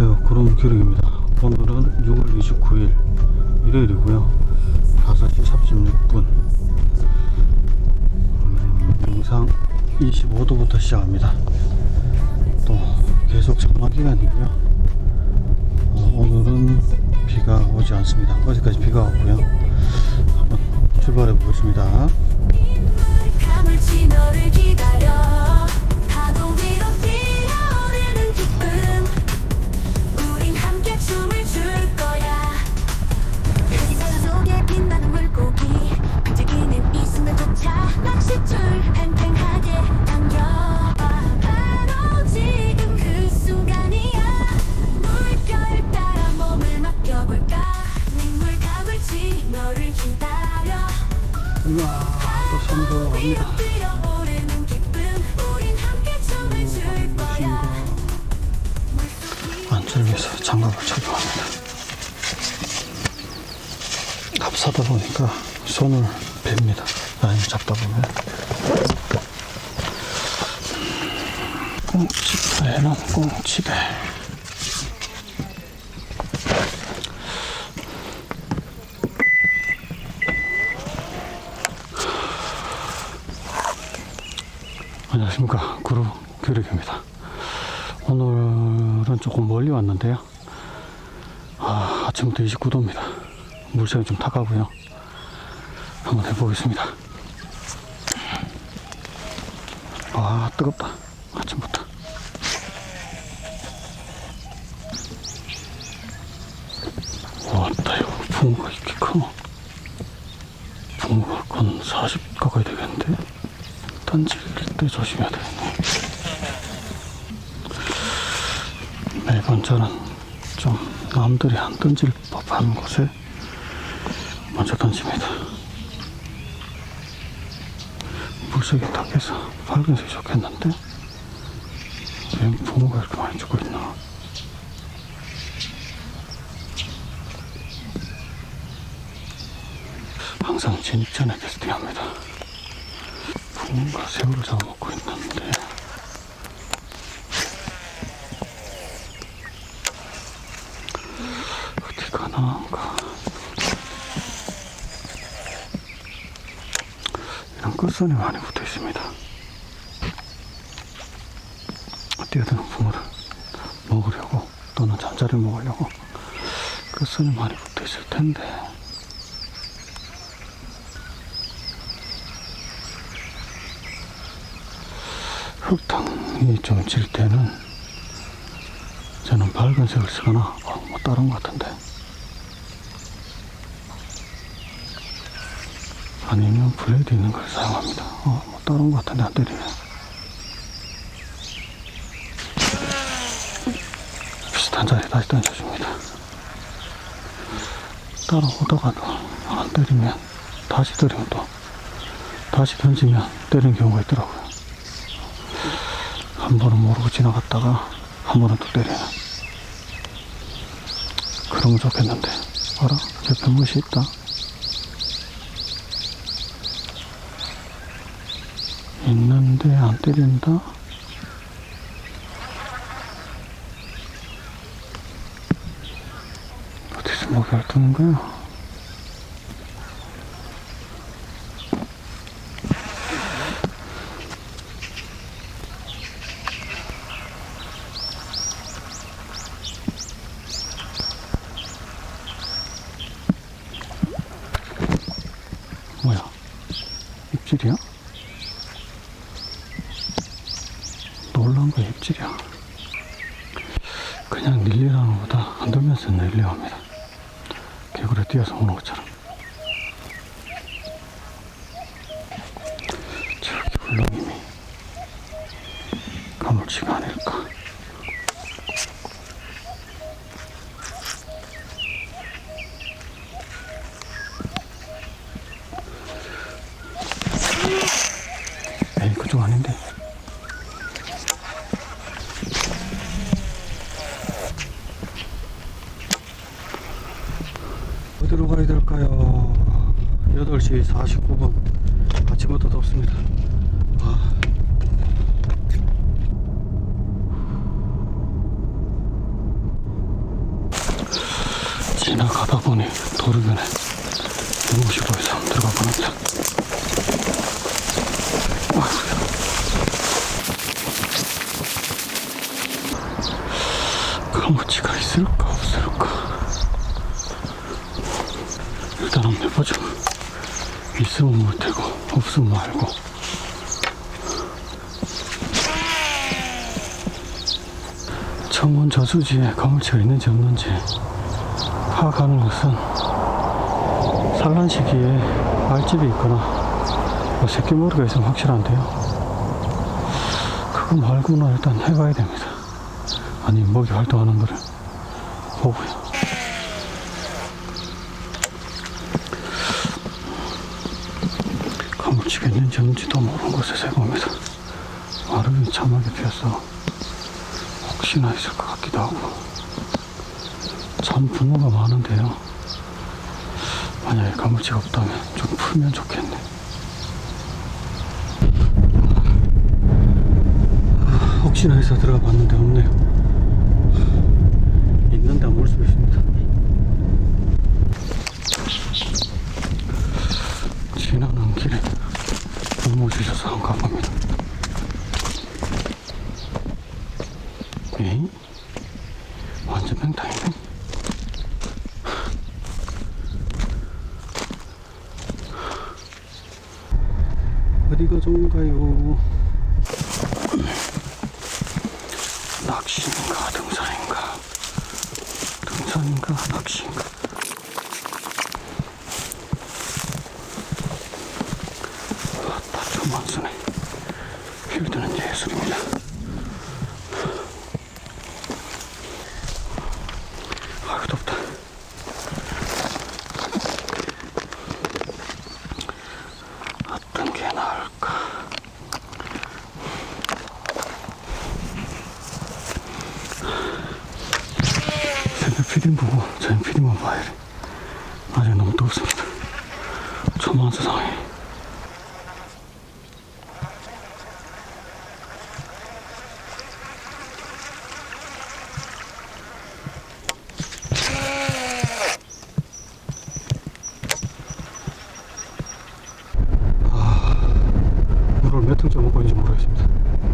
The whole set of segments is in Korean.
안녕하세요. 구름 기록입니다. 오늘은 6월 29일 일요일이고요. 5시 36분. 음, 영상 25도부터 시작합니다. 또 계속 장마 기간이고요. 어, 오늘은 비가 오지 않습니다. 어제까지 비가 왔고요. 한번 출발해 보겠습니다 답사다 보니까 손을 뺍니다. 라인 잡다 보면. 꽁치배는 꽁치배. 안녕하십니까. 구루 교력입니다. 오늘은 조금 멀리 왔는데요. 아, 아침부터 29도입니다. 물색이 좀 타가고요. 한번 해보겠습니다. 아, 뜨겁다. 아침부터. 왔다, 이거 붕어가 이렇게 커. 붕어가 한40 가까이 되겠는데? 던질 때 조심해야 되겠네. 매번 저는 좀 남들이 안 던질 법한 곳에 먼저 던집니다. 물색이 탁해서 밝은색이 좋겠는데 왜 붕어가 이렇게 많이 죽고 있나? 항상 진입 전에 캐스팅합니다. 붕어가 새우를 잡아먹고 있는데 어디 가나 가 이런 끝선이 많이 붙어 있습니다. 뛰어드는 붕어를 먹으려고 또는 잠자리 먹으려고 끝선이 많이 붙어 있을 텐데. 흙탕이 좀 질 때는 저는 밝은색을 쓰거나 어, 뭐 다른 것 같은데 아니면 블레이드 있는 걸 사용합니다. 어, 뭐 다른 것 같은데 안 때리네. 비슷한 자리에 다시 던져줍니다. 따라오다가도 안 때리면 다시 때리면 또 다시 던지면 때리는 경우가 있더라고요. 한 번은 모르고 지나갔다가 한 번은 또 때리는 그러면 좋겠는데. 알아? 옆에 무엇이 있다 있는데 안 때린다? 어디서 목이 앓는 거야 뭐야 입질이야? 놀란 거 입질이야. 그냥 닐리라는 것보다 흔들면서 닐리합니다. 개구리 뛰어서 오는 것처럼. 저기 울렁임이 가물치가 아닐까. 에이, 그쪽 아닌데. 어디로 가야 될까요? 8시 49분. 아침부터 덥습니다. 아. 시간이 도르변에 해서 한번 들어가 보는데 아이고야 가무치가 있을까 없을까? 일단 한번 해보죠. 있으면 못하고 없으면 말고. 청원 저수지에 가물치가 있는지 없는지 파악하는 것은 산란 시기에 알집이 있거나 뭐 새끼 머리가 있으면 확실한데요. 그거 말고는 일단 해봐야 됩니다. 아니 먹이 활동하는 거를 보고요. 가물치가 있는지 없는지도 모르는 곳에서 해봅니다. 마름이 참하게 피어서 혹시나 있을 것 같기도 하고 참 분모가 많은데요. 만약에 가물치가 없다면 좀 풀면 좋겠네. 아, 혹시나 해서 들어가 봤는데 없네요. 있는데 안 볼 수도 있습니다. 지나는 길에 분모 주셔서 한번 가봅니다. 에이? 완전 맹탕이네. 어디가 좋은가요? 낚시인가 등산인가? 등산인가 낚시인가? 아따 좀안 쓰네. 필드는 예술입니다. 아유 덥다 어떤 게 나을까 새벽 피딩 보고 저희 피딩만 봐야 돼. 아직 너무 덥습니다. 초만 세상에. 물을 몇 통째 먹고 있는지 모르겠습니다.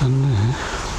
좋아졌네.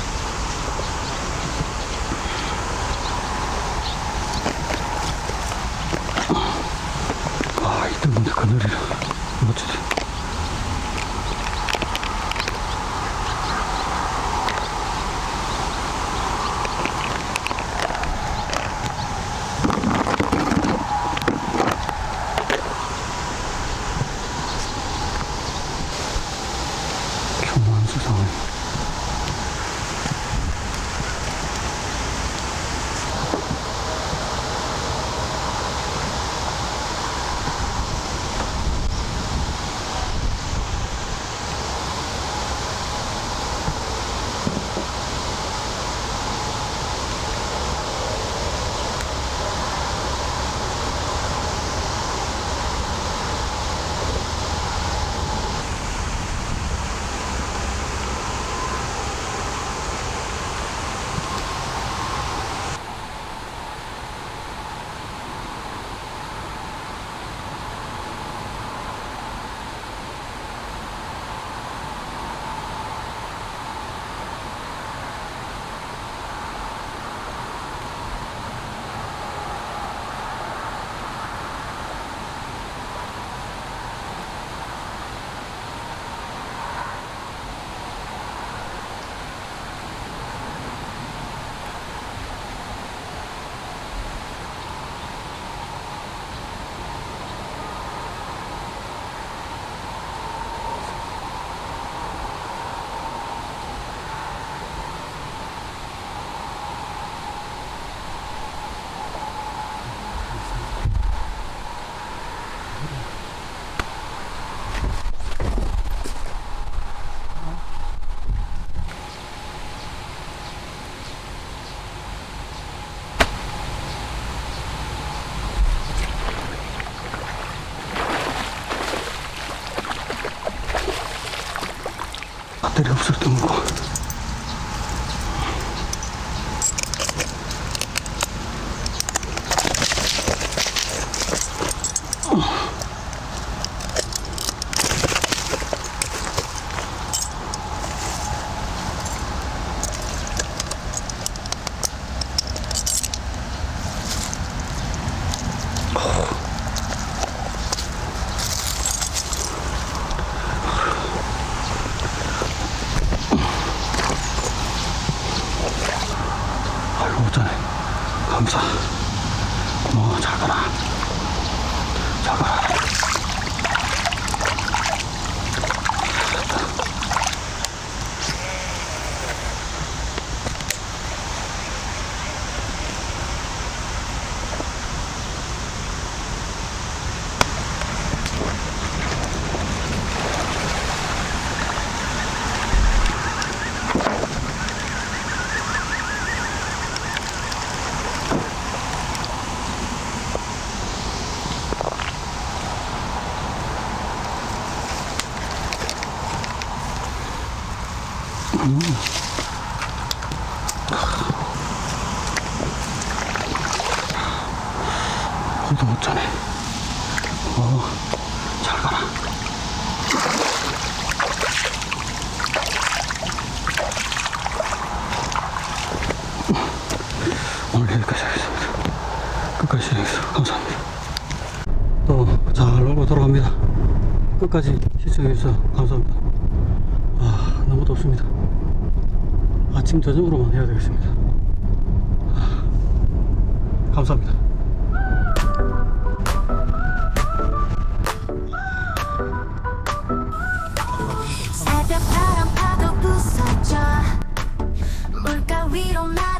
없을 때 먹고. 아이 걸어 갑니다. 끝까지 시청해주셔서 감사합니다. 아, 너무 덥습니다. 아침, 저녁으로만 해야 되겠습니다. 아, 감사합니다. 새벽바람 파도 부서져 물가 위로 나